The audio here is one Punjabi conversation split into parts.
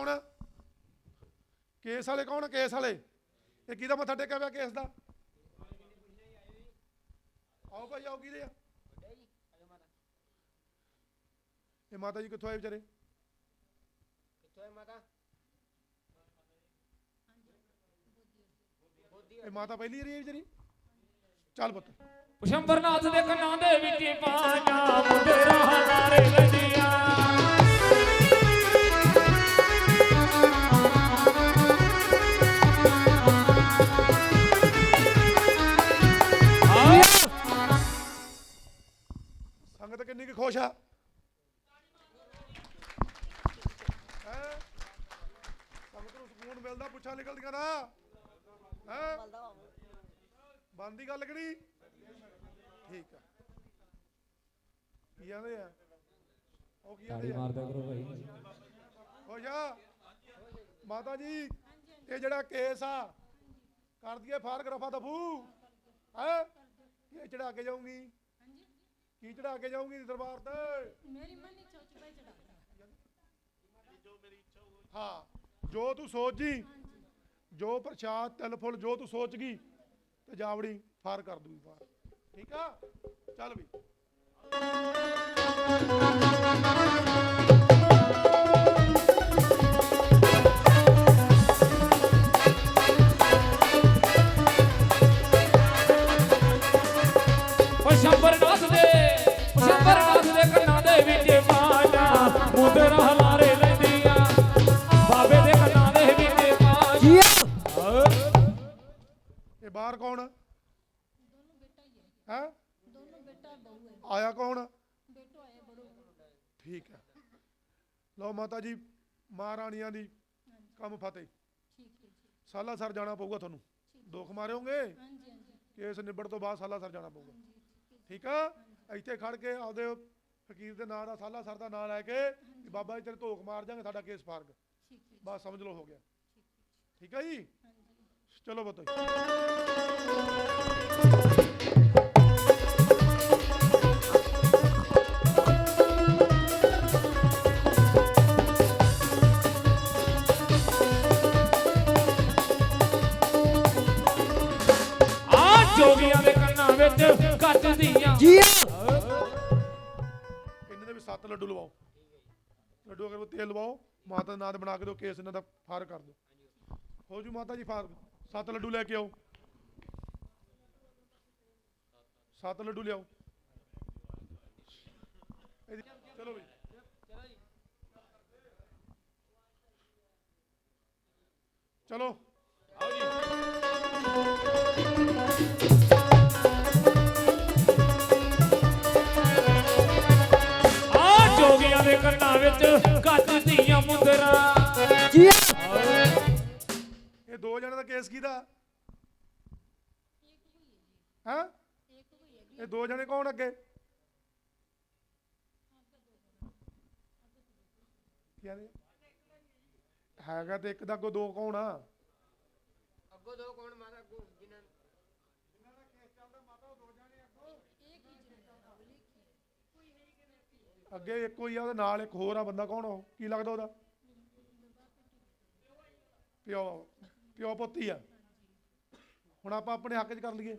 ਕੌਣ ਆ? ਕੇਸ ਵਾਲੇ ਕੌਣ ਕੇਸ ਵਾਲੇ। ਇਹ ਕਿਹਦਾ ਮੱਥਾ ਟੇਕਿਆ ਪਿਆ ਕੇਸ ਦਾ? ਆਓ ਭਾਈ, ਆਓ ਕਿਹਦੇ ਆ? ਇਹ ਮਾਤਾ ਜੀ ਕਿੱਥੋਂ ਆਏ ਵਿਚਾਰੇ? ਕਿੱਥੋਂ ਹੈ ਮਾਤਾ ਇਹ ਮਾਤਾ ਪਹਿਲੀ ਵਾਰੀ ਆਈ ਵਿਚਾਰੀ? ਚੱਲ ਪੁੱਤ। ਸ਼ੰਬਰਨਾਥ ਦੇ ਕੰਨਾਂ ਦੇ ਵਿੱਚ ਪਾਣਾ ਮੁੰਡੇ ਰਾਹਦਾਰੇ ਲੱਗੀਆਂ ਸੰਗਤ ਕਿੰਨੀ ਕੁ ਖੁਸ਼ ਆ? ਹੈਂ? ਸੰਗਤ ਨੂੰ ਸਕੂਨ ਮਿਲਦਾ ਪੁੱਛਾਂ ਨਿਕਲਦੀਆਂ ਨਾ ਹੈ? ਬੰਦੀ ਗੱਲ ਕਿਹੜੀ ਠੀਕ ਆ। ਕੀ ਕਹਿੰਦੇ ਆ? ਉਹ ਕੀ ਕਹਿੰਦੇ ਆ? ਮਾਰਦਾ ਕਰੋ ਭਾਈ। ਖੁਸ਼ ਆ? ਮਾਤਾ ਜੀ ਇਹ ਜਿਹੜਾ ਕੇਸ ਆ ਕਰ ਦਈਏ ਫਾਰਗ ਰਫਾ ਦਫੂ। ਹੈ? ਇਹ ਚੜਾ ਕੇ ਜਾਊਂਗੀ। ਕੀ ਚੜਾ ਕੇ ਜਾਊਂਗੀ ਦਰਬਾਰ ਤੇ? ਮੇਰੀ ਮਨ ਪੈ ਹਾਂ ਜੋ ਤੂੰ ਸੋਚ ਜੀ ਜੋ ਪ੍ਰਸ਼ਾਦ ਤਿਲ ਫੁੱਲ ਜੋ ਤੂੰ ਸੋਚ ਗਈ ਤੇ ਜਾਵੜੀ ਫਾਰ ਕਰ ਦੂਗੀ ਫਾਰ। ਠੀਕ ਆ? ਚੱਲ ਵੀ। ਉਹ ਸ਼ੰਬਰਨਾਥ ਦੇ ਬਾਹਰ ਕੌਣ? ਹੈ? ਆਇਆ ਕੌਣ? ਠੀਕ ਹੈ। ਲਓ ਮਾਤਾ ਜੀ ਮਹਾਰਾਣੀਆਂ ਦੀ ਕੰਮ ਫਤਿਹ। ਸਾਲਾ ਸਰ ਜਾਣਾ ਪਊਗਾ ਤੁਹਾਨੂੰ। ਦੁੱਖ ਮਾਰਿਓਗੇ ਕੇਸ ਨਿਬੜ ਤੋਂ ਬਾਅਦ ਸਾਲਾ ਸਰ ਜਾਣਾ ਪਊਗਾ। ਠੀਕ ਆ? ਇੱਥੇ ਖੜ ਕੇ ਆਪਦੇ ਫਕੀਰ ਦੇ ਨਾਂ ਦਾ ਸਾਲਾ ਸਰ ਦਾ ਨਾਂ ਲੈ ਕੇ ਵੀ ਬਾਬਾ ਜੀ ਤੇਰੇ ਧੋਖ ਮਾਰ ਜਾਾਂਗੇ ਸਾਡਾ ਕੇਸ ਫਾਰਗ ਬਸ ਸਮਝ ਲਓ ਹੋ ਗਿਆ। ਠੀਕ ਆ ਜੀ? ਚਲੋ ਬਤਾਓ ਵਿੱਚ ਕੱਟਦੀ ਦੇ ਇਹਨਾਂ ਦੇ ਵੀ ਸੱਤ ਲੱਡੂ ਲਵਾਓ। ਲੱਡੂ ਅਗਰ ਤੇਲ ਲਵਾਓ, ਮਾਤਾ ਦੇ ਨਾਂ ਤੇ ਬਣਾ ਕੇ ਦਿਓ, ਕੇਸ ਇਹਨਾਂ ਦਾ ਫਾਰ ਕਰ ਦਿਓ। ਹੋ ਜੂ ਮਾਤਾ ਜੀ ਫਾਰ। ਸੱਤ ਲੱਡੂ ਲੈ ਕੇ ਆਓ। ਸੱਤ ਲੱਡੂ ਲਿਆਓ। ਚਲੋ ਵੀ ਚਲੋ। ਵਿੱਚ ਕੱਚ ਦੀਆਂ ਮੁੰਦਰਾਂ। ਜੀ ਇਹ ਦੋ ਜਣੇ ਦਾ ਕੇਸ ਕਿਹਦਾ? ਹਾਂ? ਇਹ ਦੋ ਜਣੇ ਕੌਣ ਅੱਗੇ? ਹੈਗਾ ਤੇ ਇੱਕ ਦਾ ਕੋ ਦੋ ਕੌਣ ਆ? ਅੱਗੋ ਦੋ ਕੌਣ ਮਾਰਾ ਅੱਗੋ। ਅੱਗੇ ਇੱਕੋ ਹੀ ਆ, ਉਹਦੇ ਨਾਲ ਇੱਕ ਹੋਰ ਆ, ਬੰਦਾ ਕੌਣ ਉਹ? ਕੀ ਲੱਗਦਾ ਉਹਦਾ? ਪਿਓ ਪਿਓ ਪੁੱਤੀ ਆ। ਹੁਣ ਆਪਾਂ ਆਪਣੇ ਹੱਕ 'ਚ ਕਰ ਲਈਏ।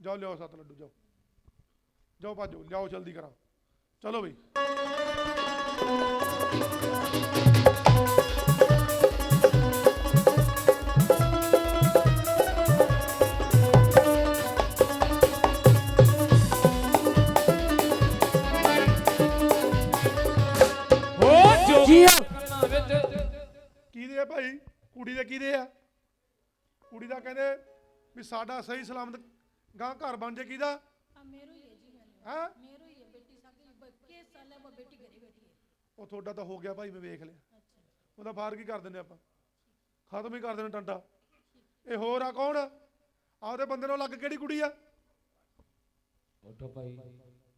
ਜਾਓ, ਲਿਆਓ ਸੱਤ ਲੱਡੂ, ਜਾਓ। ਜਾਓ ਭਾਜੋ, ਲਿਆਓ, ਜਲਦੀ ਕਰਾਓ। ਚਲੋ ਬਈ। ਜੋਗੀਆਂ ਦੇ ਕੰਨਾਂ ਵਿੱਚ ਕਿਹਦੇ ਆ ਭਾਈ ਕੁੜੀ ਦੇ ਕਿਹਦੇ ਆ ਕੁੜੀ ਦਾ ਕਹਿੰਦੇ ਵੀ ਸਾਡਾ ਸਹੀ ਸਲਾਮਤ ਗਾਂ ਘਰ ਬਣ ਜੇ ਕਿਹਦਾ अब मेरो ही है जी मैंने ਹੈ मेरो ही है बेटी साकी के साल है वो बेटी घरे बैठी है ਉਹ ਤੁਹਾਡਾ ਤਾਂ ਹੋ ਗਿਆ ਭਾਈ ਮੈਂ ਵੇਖ ਲਿਆ अच्छा ਉਹਦਾ ਫਾਰ ਕੀ ਕਰ ਦਿੰਦੇ ਆਪਾਂ ਖਤਮ ਹੀ ਕਰ ਦੇਣਾ ਟੰਟਾ ਇਹ ਹੋਰ ਆ ਕੌਣ ਆਪਦੇ ਬੰਦੇ ਨੂੰ ਲੱਗ ਕਿਹੜੀ ਕੁੜੀ ਆ ਉੱਠੋ ਭਾਈ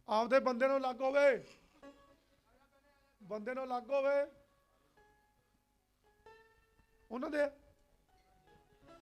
ਆਪਦੇ ਬੰਦੇ ਨੂੰ ਲੱਗ ਹੋਵੇ ਬੰਦੇ ਨੂੰ ਲੱਗ ਹੋਵੇ। ਉਹਨਾਂ ਦੇ